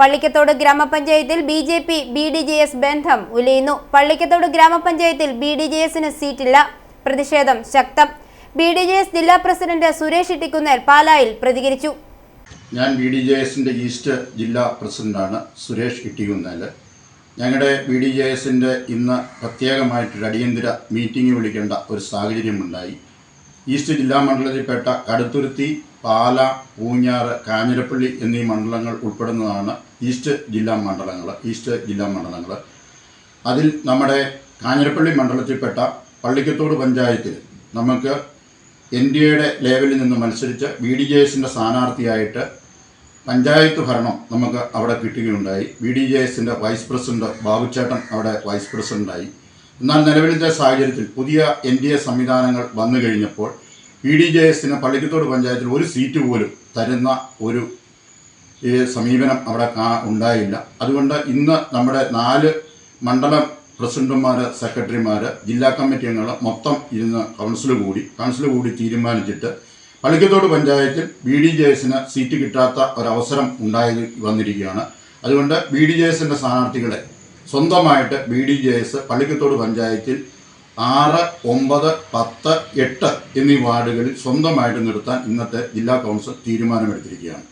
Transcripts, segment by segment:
പള്ളിക്കത്തോട് ഗ്രാമപഞ്ചായത്തിൽ B J P B D J S ബന്ധം ഉലയുന്നു. പള്ളിക്കത്തോട് ഗ്രാമപഞ്ചായത്തിൽ ബി ഡി ജെ എസിന് സീറ്റില്ല. പ്രതിഷേധം ശക്തം. ബി ഡി ജെ എസ് ജില്ലാ പ്രസിഡന്റ് സുരേഷ് ഇട്ടിക്കുന്നേൽ പാലായിൽ പ്രതികരിച്ചു. ഞാൻ ബി ഡി ജെ എസിന്റെ ഈസ്റ്റ് ജില്ലാ പ്രസിഡന്റാണ് സുരേഷ് ഇട്ടിക്കുന്നേൽ. ഞങ്ങളുടെ ബി ഡി ജെ എസിന്റെ ഇന്ന് പ്രത്യേകമായിട്ടൊരു അടിയന്തര മീറ്റിംഗ് വിളിക്കേണ്ട ഒരു സാഹചര്യമുണ്ടായി. ഈസ്റ്റ് ജില്ലാ മണ്ഡലത്തിൽപ്പെട്ട കടുത്തുരുത്തി പാല പൂഞ്ഞാറ് കാഞ്ഞിരപ്പള്ളി എന്നീ മണ്ഡലങ്ങൾ ഉൾപ്പെടുന്നതാണ് ഈസ്റ്റ് ജില്ലാ മണ്ഡലങ്ങൾ ഈസ്റ്റ് ജില്ലാ മണ്ഡലങ്ങൾ. അതിൽ നമ്മുടെ കാഞ്ഞിരപ്പള്ളി മണ്ഡലത്തിൽപ്പെട്ട പള്ളിക്കത്തോട് പഞ്ചായത്തിൽ നമുക്ക് എൻ ഡി എയുടെ ലെവലിൽ നിന്ന് മത്സരിച്ച് ബി ഡി ജെ എസിന്റെ സ്ഥാനാർത്ഥിയായിട്ട് പഞ്ചായത്ത് ഭരണം നമുക്ക് അവിടെ കിട്ടുകയുണ്ടായി. ബി ഡി ജെ എസിന്റെ വൈസ് പ്രസിഡന്റ് ബാബുച്ചേട്ടൻ അവിടെ വൈസ് പ്രസിഡന്റായി. എന്നാൽ നിലവിലത്തെ സാഹചര്യത്തിൽ പുതിയ എൻ ഡി എ സംവിധാനങ്ങൾ വന്നു കഴിഞ്ഞപ്പോൾ ഇ ഡി ജെ എസിന് പള്ളിക്കത്തോട് പഞ്ചായത്തിൽ ഒരു സീറ്റ് പോലും തരുന്ന ഒരു സമീപനം അവിടെ ഉണ്ടായില്ല. അതുകൊണ്ട് ഇന്ന് നമ്മുടെ നാല് മണ്ഡലം പ്രസിഡന്റുമാർ സെക്രട്ടറിമാർ ജില്ലാ കമ്മിറ്റി അംഗങ്ങൾ മൊത്തം ഇരുന്ന് കൗൺസിൽ കൂടി കൗൺസിൽ കൂടി തീരുമാനിച്ചിട്ട് പള്ളിക്കത്തോട് പഞ്ചായത്തിൽ ബി ഡി ജെ എസിന് സീറ്റ് കിട്ടാത്ത ഒരവസരം ഉണ്ടായി വന്നിരിക്കുകയാണ്. അതുകൊണ്ട് ബി ഡി ജെ എസിന്റെ സ്ഥാനാർത്ഥികളെ സ്വന്തമായിട്ട് B D J S Pallikkathodu പഞ്ചായത്തിൽ ആറ് ഒമ്പത് പത്ത് എട്ട് എന്നീ വാർഡുകളിൽ സ്വന്തമായിട്ട് നിർത്താൻ ഇന്നത്തെ ജില്ലാ കൗൺസിൽ തീരുമാനമെടുത്തിരിക്കുകയാണ്.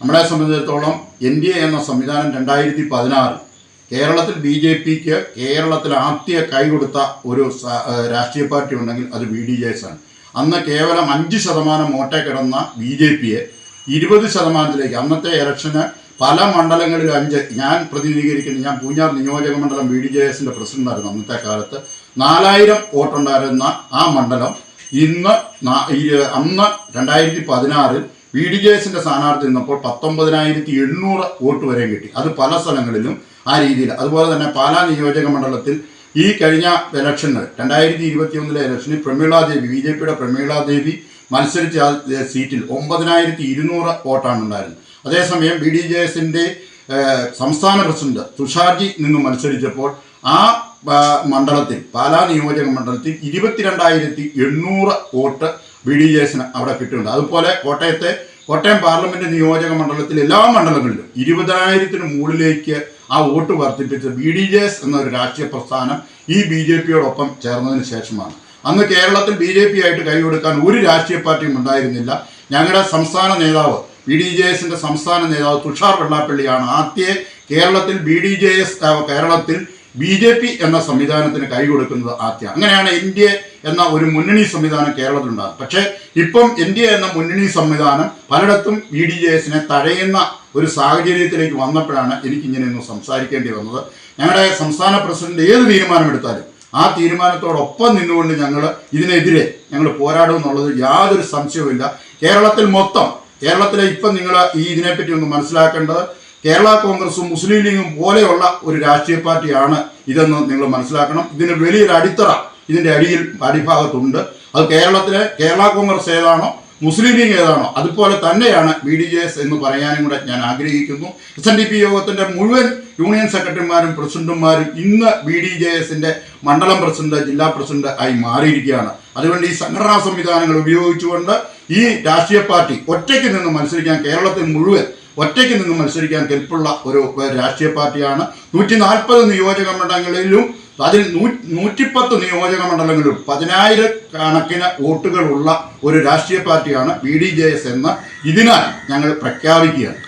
നമ്മളെ സംബന്ധിച്ചിടത്തോളം എൻ ഡി എ എന്ന സംവിധാനം രണ്ടായിരത്തി പതിനാറിൽ കേരളത്തിൽ ബി ജെ പിക്ക് കേരളത്തിൽ ആദ്യ കൈകൊടുത്ത ഒരു രാഷ്ട്രീയ പാർട്ടി ഉണ്ടെങ്കിൽ അത് ബി ഡി ജെ എസ് ആണ്. അന്ന് കേവലം അഞ്ച് ശതമാനം മോട്ടേ കിടന്ന ബി ജെ പിയെ ഇരുപത് ശതമാനത്തിലേക്ക് അന്നത്തെ ഇലക്ഷന് പല മണ്ഡലങ്ങളിലും അഞ്ച് ഞാൻ പ്രതിനിധീകരിക്കുന്ന. ഞാൻ പൂഞ്ഞാർ നിയോജക മണ്ഡലം ബി ഡി ജെ എസിന്റെ പ്രസിഡന്റായിരുന്നു അന്നത്തെ കാലത്ത്. നാലായിരം വോട്ടുണ്ടായിരുന്ന ആ മണ്ഡലം ഇന്ന് അന്ന് രണ്ടായിരത്തി പതിനാറിൽ ബി ഡി ജെ എസിന്റെ സ്ഥാനാർത്ഥി നിന്നപ്പോൾ പത്തൊമ്പതിനായിരത്തി എണ്ണൂറ് വോട്ട് വരെ കിട്ടി. അത് പല സ്ഥലങ്ങളിലും ആ രീതിയിൽ. അതുപോലെ തന്നെ പാലാ നിയോജക മണ്ഡലത്തിൽ ഈ കഴിഞ്ഞ ഇലക്ഷനിൽ രണ്ടായിരത്തി ഇരുപത്തി ഒന്നിലെ ഇലക്ഷനിൽ പ്രമീള ദേവി ബി ജെ പിയുടെ പ്രമീള ദേവി മത്സരിച്ച സീറ്റിൽ ഒമ്പതിനായിരത്തി ഇരുന്നൂറ് വോട്ടാണ് ഉണ്ടായിരുന്നത്. അതേസമയം ബി ഡി ജെ എസിന്റെ സംസ്ഥാന പ്രസിഡന്റ് തുഷാർജി നിന്ന് മത്സരിച്ചപ്പോൾ ആ, മണ്ഡലത്തിൽ പാലാ നിയോജക മണ്ഡലത്തിൽ ഇരുപത്തിരണ്ടായിരത്തി എണ്ണൂറ് വോട്ട് ബി ഡി ജെ എസിന് അവിടെ കിട്ടുന്നുണ്ട് അതുപോലെ കോട്ടയത്തെ കോട്ടയം പാർലമെന്റ് നിയോജക മണ്ഡലത്തിൽ എല്ലാ മണ്ഡലങ്ങളിലും ഇരുപതിനായിരത്തിന് മുകളിലേക്ക് ആ വോട്ട് വർദ്ധിപ്പിച്ച ബി ഡി ജെ എസ് എന്നൊരു രാഷ്ട്രീയ പ്രസ്ഥാനം ഈ ബി ജെ പിയോടൊപ്പം ചേർന്നതിന് ശേഷമാണ്. അന്ന് കേരളത്തിൽ ബി ജെ പി ആയിട്ട് കൈകൊടുക്കാൻ ഒരു രാഷ്ട്രീയ പാർട്ടിയും ഉണ്ടായിരുന്നില്ല. ഞങ്ങളുടെ സംസ്ഥാന നേതാവ് ബി ഡി ജെ എസിന്റെ സംസ്ഥാന നേതാവ് തുഷാർ വെള്ളാപ്പള്ളിയാണ് ആദ്യ കേരളത്തിൽ ബി ഡി ജെ എസ് കേരളത്തിൽ ബി ജെ പി എന്ന സംവിധാനത്തിന് കൈകൊടുക്കുന്നത് ആദ്യ. അങ്ങനെയാണ് ഇന്ത്യ എന്ന ഒരു മുന്നണി സംവിധാനം കേരളത്തിലുണ്ടാകും പക്ഷേ ഇപ്പം ഇന്ത്യ എന്ന മുന്നണി സംവിധാനം പലയിടത്തും ബി ഡി ജെ എസിനെ തഴയുന്ന ഒരു സാഹചര്യത്തിലേക്ക് വന്നപ്പോഴാണ് ഒന്ന് സംസാരിക്കേണ്ടി വന്നത്. ഞങ്ങളുടെ സംസ്ഥാന പ്രസിഡന്റ് ഏത് തീരുമാനമെടുത്താലും ആ തീരുമാനത്തോടൊപ്പം നിന്നുകൊണ്ട് ഞങ്ങൾ ഇതിനെതിരെ ഞങ്ങൾ പോരാടുമെന്നുള്ളത് യാതൊരു സംശയവുമില്ല. കേരളത്തിൽ മൊത്തം കേരളത്തിലെ ഇപ്പം നിങ്ങൾ ഈ ഇതിനെപ്പറ്റി ഒന്ന് മനസ്സിലാക്കേണ്ടത് കേരള കോൺഗ്രസും മുസ്ലിം ലീഗും പോലെയുള്ള ഒരു രാഷ്ട്രീയ പാർട്ടിയാണ് ഇതെന്ന് നിങ്ങൾ മനസ്സിലാക്കണം. ഇതിന് വലിയൊരു അടിത്തറ ഇതിന്റെ അടിയിൽ അടിഭാഗത്തുണ്ട്. അത് കേരളത്തിലെ കേരള കോൺഗ്രസ് ഏതാണോ മുസ്ലിം ലീഗ് ഏതാണോ അതുപോലെ തന്നെയാണ് ബി ഡി ജെ എസ് എന്ന് പറയാനും കൂടെ ഞാൻ ആഗ്രഹിക്കുന്നു. എസ് എൻ ഡി പി യോഗത്തിന്റെ മുഴുവൻ യൂണിയൻ സെക്രട്ടറിമാരും പ്രസിഡന്റുമാരും ഇന്ന് ബി ഡി ജെ എസിന്റെ മണ്ഡലം പ്രസിഡന്റ് ജില്ലാ പ്രസിഡന്റ് ആയി മാറിയിരിക്കുകയാണ്. അതുകൊണ്ട് ഈ സംഘടനാ സംവിധാനങ്ങൾ ഉപയോഗിച്ചുകൊണ്ട് ഈ രാഷ്ട്രീയ പാർട്ടി ഒറ്റയ്ക്ക് നിന്ന് മത്സരിക്കാൻ കേരളത്തിൽ മുഴുവൻ ഒറ്റയ്ക്ക് നിന്ന് മത്സരിക്കാൻ കെൽപ്പുള്ള ഒരു രാഷ്ട്രീയ പാർട്ടിയാണ്. നൂറ്റി നാൽപ്പത് നിയോജക മണ്ഡലങ്ങളിലും അതിൽ നൂ നൂറ്റിപ്പത്ത് നിയോജക മണ്ഡലങ്ങളിലും പതിനായിരക്കണക്കിന് വോട്ടുകളുള്ള ഒരു രാഷ്ട്രീയ പാർട്ടിയാണ് ബി ഡി ജെ എസ് എന്ന് ഇതിനാൽ ഞങ്ങൾ പ്രഖ്യാപിക്കുകയാണ്.